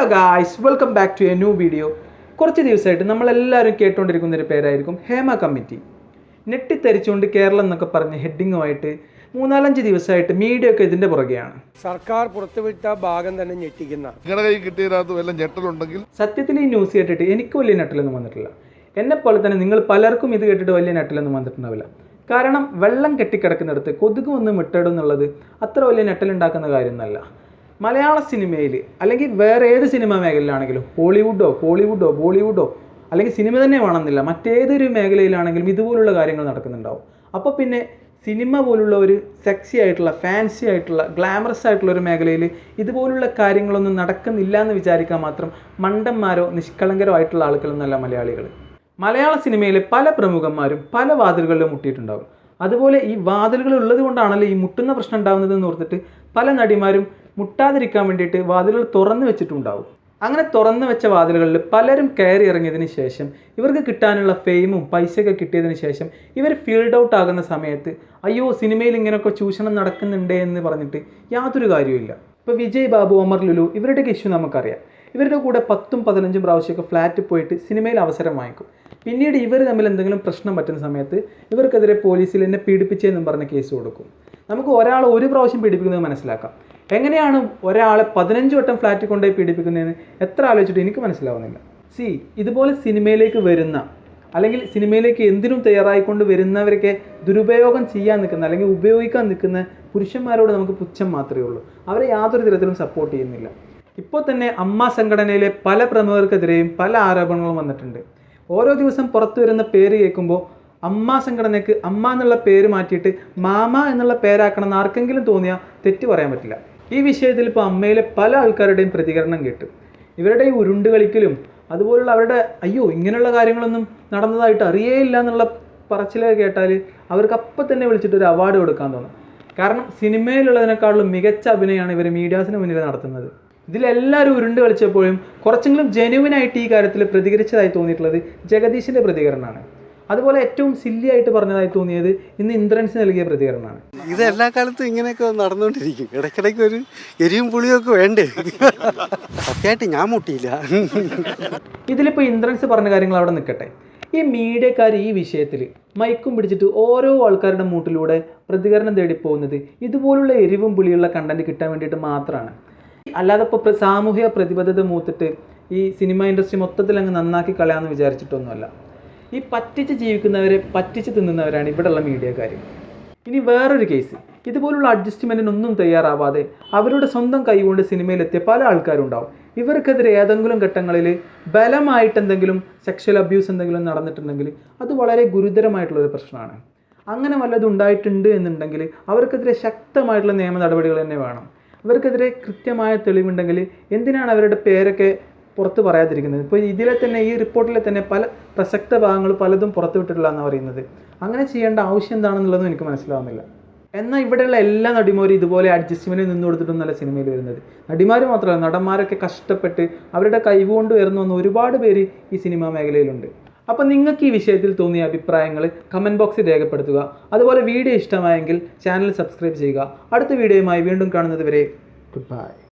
Hello guys welcome back to a new video കുറച്ച് ദിവസമായിട്ട് നമ്മളെല്ലാവരും കേട്ടുകൊണ്ടിരിക്കുന്ന ഒരു പേരായിരിക്കും ഹേമ കമ്മിറ്റി. ഞെട്ടിത്തെറിച്ചുകൊണ്ട് കേരളം എന്നൊക്കെ പറഞ്ഞ് ഹെഡിങ്ങുമായിട്ട് മൂന്നാലഞ്ച് ദിവസമായിട്ട് മീഡിയ ഒക്കെ ഇതിന്റെ പുറകെയാണ്. സർക്കാർ പുറത്തുവിട്ട ഭാഗം തന്നെ ഞെട്ടിക്കുന്ന. കിട്ടിയതിനകത്ത് വല്ല ഞെട്ടലുണ്ടെങ്കിൽ? സത്യത്തിൽ ഈ ന്യൂസ് കേട്ടിട്ട് എനിക്ക് വലിയ ഞെട്ടലൊന്നും വന്നിട്ടില്ല. എന്നെപ്പോലെ പോലെ തന്നെ നിങ്ങൾ പലർക്കും ഇത് കേട്ടിട്ട് വലിയ ഞെട്ടലൊന്നും വന്നിട്ടുണ്ടാവില്ല. കാരണം വെള്ളം കെട്ടിക്കിടക്കുന്നിടത്ത് കൊതുക് വന്ന് മുട്ടയിടും എന്നുള്ളത് അത്ര വലിയ നെട്ടലുണ്ടാക്കുന്ന കാര്യമൊന്നുമല്ല. മലയാള സിനിമയിൽ അല്ലെങ്കിൽ വേറെ ഏത് സിനിമ മേഖലയിലാണെങ്കിലും ഹോളിവുഡോ കോളിവുഡോ ബോളിവുഡോ അല്ലെങ്കിൽ സിനിമ തന്നെ വേണമെന്നില്ല. മറ്റേതൊരു മേഖലയിലാണെങ്കിലും ഇതുപോലുള്ള കാര്യങ്ങൾ നടക്കുന്നുണ്ടാവും. അപ്പോൾ പിന്നെ സിനിമ പോലുള്ള ഒരു സെക്സി ആയിട്ടുള്ള ഫാൻസി ആയിട്ടുള്ള ഗ്ലാമറസ് ആയിട്ടുള്ള ഒരു മേഖലയിൽ ഇതുപോലുള്ള കാര്യങ്ങളൊന്നും നടക്കുന്നില്ല എന്ന് വിചാരിക്കാൻ മാത്രം മണ്ടന്മാരോ നിഷ്കളങ്കരോ ആയിട്ടുള്ള ആളുകളൊന്നല്ല മലയാളികൾ മലയാള സിനിമയിലെ പല പ്രമുഖന്മാരും പല വാതിലുകളിലും മുട്ടിയിട്ടുണ്ടാകും അതുപോലെ ഈ വാതിലുകൾ ഉള്ളത് കൊണ്ടാണല്ലോ ഈ മുട്ടുന്ന പ്രശ്നം ഉണ്ടാകുന്നതെന്ന് ഓർത്തിട്ട് പല നടിമാരും മുട്ടാതിരിക്കാൻ വേണ്ടിയിട്ട് വാതിലുകൾ തുറന്നു വെച്ചിട്ടുണ്ടാവും. അങ്ങനെ തുറന്നു വെച്ച വാതിലുകളിൽ പലരും കയറി ഇറങ്ങിയതിന് ശേഷം ഇവർക്ക് കിട്ടാനുള്ള ഫെയിമും പൈസയൊക്കെ കിട്ടിയതിന് ശേഷം ഇവർ ഫീൽഡ് ഔട്ട് ആകുന്ന സമയത്ത് അയ്യോ സിനിമയിൽ ഇങ്ങനെയൊക്കെ ചൂഷണം നടക്കുന്നുണ്ടേ എന്ന് പറഞ്ഞിട്ട് യാതൊരു കാര്യവുമില്ല ഇപ്പോൾ വിജയ് ബാബു ഒമർ ലുലു ഇവരുടെയൊക്കെ ഇഷ്യൂ നമുക്കറിയാം. ഇവരുടെ കൂടെ പത്തും പതിനഞ്ചും പ്രാവശ്യമൊക്കെ ഫ്ലാറ്റിൽ പോയിട്ട് സിനിമയിൽ അവസരം വാങ്ങിക്കും. പിന്നീട് ഇവർ തമ്മിൽ എന്തെങ്കിലും പ്രശ്നം പറ്റുന്ന സമയത്ത് ഇവർക്കെതിരെ പോലീസിൽ എന്നെ പീഡിപ്പിച്ചതെന്നും പറഞ്ഞ കേസ് കൊടുക്കും. നമുക്ക് ഒരാൾ ഒരു പ്രാവശ്യം പീഡിപ്പിക്കുന്നത് മനസ്സിലാക്കാം. എങ്ങനെയാണ് ഒരാളെ പതിനഞ്ച് വട്ടം ഫ്ലാറ്റിൽ കൊണ്ടുപോയി പീഡിപ്പിക്കുന്നതെന്ന് എത്ര ആലോചിച്ചിട്ട് എനിക്ക് മനസ്സിലാവുന്നില്ല. സി ഇതുപോലെ സിനിമയിലേക്ക് വരുന്ന അല്ലെങ്കിൽ സിനിമയിലേക്ക് എന്തിനും തയ്യാറായിക്കൊണ്ട് വരുന്നവരൊക്കെ ദുരുപയോഗം ചെയ്യാൻ നിൽക്കുന്ന അല്ലെങ്കിൽ ഉപയോഗിക്കാൻ നിൽക്കുന്ന പുരുഷന്മാരോട് നമുക്ക് പുച്ഛം മാത്രമേ ഉള്ളൂ. അവരെ യാതൊരു തരത്തിലും സപ്പോർട്ട് ചെയ്യുന്നില്ല. ഇപ്പോൾ തന്നെ അമ്മ സംഘടനയിലെ പല പ്രമുഖർക്കെതിരെയും പല ആരോപണങ്ങളും വന്നിട്ടുണ്ട്. ഓരോ ദിവസം പുറത്തു വരുന്ന പേര് കേൾക്കുമ്പോൾ അമ്മ സംഘടനയ്ക്ക് അമ്മ എന്നുള്ള പേര് മാറ്റിയിട്ട് മാമ എന്നുള്ള പേരാക്കണം എന്ന് ആർക്കെങ്കിലും തോന്നിയാൽ തെറ്റ് പറയാൻ പറ്റില്ല. ഈ വിഷയത്തിൽ ഇപ്പോൾ അമ്മയിലെ പല ആൾക്കാരുടെയും പ്രതികരണം കേട്ടു. ഇവരുടെ ഈ ഉരുണ്ട് കളിക്കലും അതുപോലുള്ള അവരുടെ അയ്യോ ഇങ്ങനെയുള്ള കാര്യങ്ങളൊന്നും നടന്നതായിട്ട് അറിയേയില്ല എന്നുള്ള പറച്ചിലൊക്കെ കേട്ടാൽ അവർക്ക് അപ്പം തന്നെ വിളിച്ചിട്ട് ഒരു അവാർഡ് കൊടുക്കാൻ തോന്നും. കാരണം സിനിമയിലുള്ളതിനേക്കാളും മികച്ച അഭിനയമാണ് ഇവർ മീഡിയാസിന് മുന്നിൽ നടത്തുന്നത്. ഇതിലെല്ലാവരും ഉരുണ്ട് കളിച്ചപ്പോഴും കുറച്ചെങ്കിലും ജെനുവിനായിട്ട് ഈ കാര്യത്തിൽ പ്രതികരിച്ചതായി തോന്നിയിട്ടുള്ളത് ജഗദീഷിന്റെ പ്രതികരണമാണ്. അതുപോലെ ഏറ്റവും സില്ലി ആയിട്ട് പറഞ്ഞതായി തോന്നിയത് ഇന്ന് ഇന്ദ്രൻസ് നൽകിയ പ്രതികരണമാണ്. ഇത് എല്ലാ കാലത്തും ഇങ്ങനെയൊക്കെ നടന്നുകൊണ്ടിരിക്കും. ഇടയ്ക്കിടയ്ക്ക് ഒരു എരിവും പുളിയൊക്കെ വേണ്ടേ? സത്യമായിട്ട് ഞാൻ മുട്ടിയില്ല. ഇതിലിപ്പോൾ ഇന്ദ്രൻസ് പറഞ്ഞ കാര്യങ്ങൾ അവിടെ നിൽക്കട്ടെ. ഈ മീഡിയക്കാർ ഈ വിഷയത്തിൽ മൈക്കും പിടിച്ചിട്ട് ഓരോ ആൾക്കാരുടെ മൂട്ടിലൂടെ പ്രതികരണം തേടി പോകുന്നത് ഇതുപോലുള്ള എരിവും പുളിയുള്ള കണ്ടന്റ് കിട്ടാൻ വേണ്ടിയിട്ട് മാത്രമാണ് അല്ലാതെ ഇപ്പോൾ സാമൂഹിക പ്രതിബദ്ധത മൂത്തിട്ട് ഈ സിനിമ ഇൻഡസ്ട്രി മൊത്തത്തിൽ അങ്ങ് നന്നാക്കി കളയാമെന്ന് വിചാരിച്ചിട്ടൊന്നുമല്ല. ഈ പറ്റിച്ച് ജീവിക്കുന്നവരെ പറ്റിച്ച് തിന്നുന്നവരാണ് ഇവിടെയുള്ള മീഡിയക്കാർ ഇനി വേറൊരു കേസ് ഇതുപോലുള്ള അഡ്ജസ്റ്റ്മെന്റിനൊന്നും തയ്യാറാവാതെ അവരുടെ സ്വന്തം കൈകൊണ്ട് സിനിമയിലെത്തിയ പല ആൾക്കാരും ഉണ്ടാവും ഇവർക്കെതിരെ ഏതെങ്കിലും ഘട്ടങ്ങളിൽ ബലമായിട്ട് എന്തെങ്കിലും സെക്ഷൽ അബ്യൂസ് എന്തെങ്കിലും നടന്നിട്ടുണ്ടെങ്കിൽ അത് വളരെ ഗുരുതരമായിട്ടുള്ളൊരു പ്രശ്നമാണ്. അങ്ങനെ വല്ലതും ഉണ്ടായിട്ടുണ്ട് എന്നുണ്ടെങ്കിൽ അവർക്കെതിരെ ശക്തമായിട്ടുള്ള നിയമ നടപടികൾ തന്നെ വേണം. ഇവർക്കെതിരെ കൃത്യമായ തെളിവുണ്ടെങ്കിൽ എന്തിനാണ് അവരുടെ പേരൊക്കെ പുറത്ത് പറയാതിരിക്കുന്നത്. ഇപ്പോൾ ഇതിലെ തന്നെ ഈ റിപ്പോർട്ടിലെ തന്നെ പല പ്രസക്ത ഭാഗങ്ങൾ പലതും പുറത്തു വിട്ടിട്ടുള്ള എന്ന് പറയുന്നത്. അങ്ങനെ ചെയ്യേണ്ട ആവശ്യം എന്താണെന്നുള്ളതും എനിക്ക് മനസ്സിലാവുന്നില്ല. എന്നാൽ ഇവിടെയുള്ള എല്ലാ നടിമാരും ഇതുപോലെ അഡ്ജസ്റ്റ്മെന്റ് നിന്ന് കൊടുത്തിട്ടൊന്നല്ല സിനിമയിൽ വരുന്നത്. നടിമാർ മാത്രമല്ല നടന്മാരൊക്കെ കഷ്ടപ്പെട്ട് അവരുടെ കൈവുകൊണ്ട് ഉയർന്നു വന്ന ഒരുപാട് പേര് ഈ സിനിമാ മേഖലയിലുണ്ട്. അപ്പോൾ നിങ്ങൾക്ക് ഈ വിഷയത്തിൽ തോന്നിയ അഭിപ്രായങ്ങൾ കമന്റ് ബോക്സിൽ രേഖപ്പെടുത്തുക. അതുപോലെ വീഡിയോ ഇഷ്ടമായെങ്കിൽ ചാനൽ സബ്സ്ക്രൈബ് ചെയ്യുക. അടുത്ത വീഡിയോയുമായി വീണ്ടും കാണുന്നത് വരെ ഗുഡ് ബൈ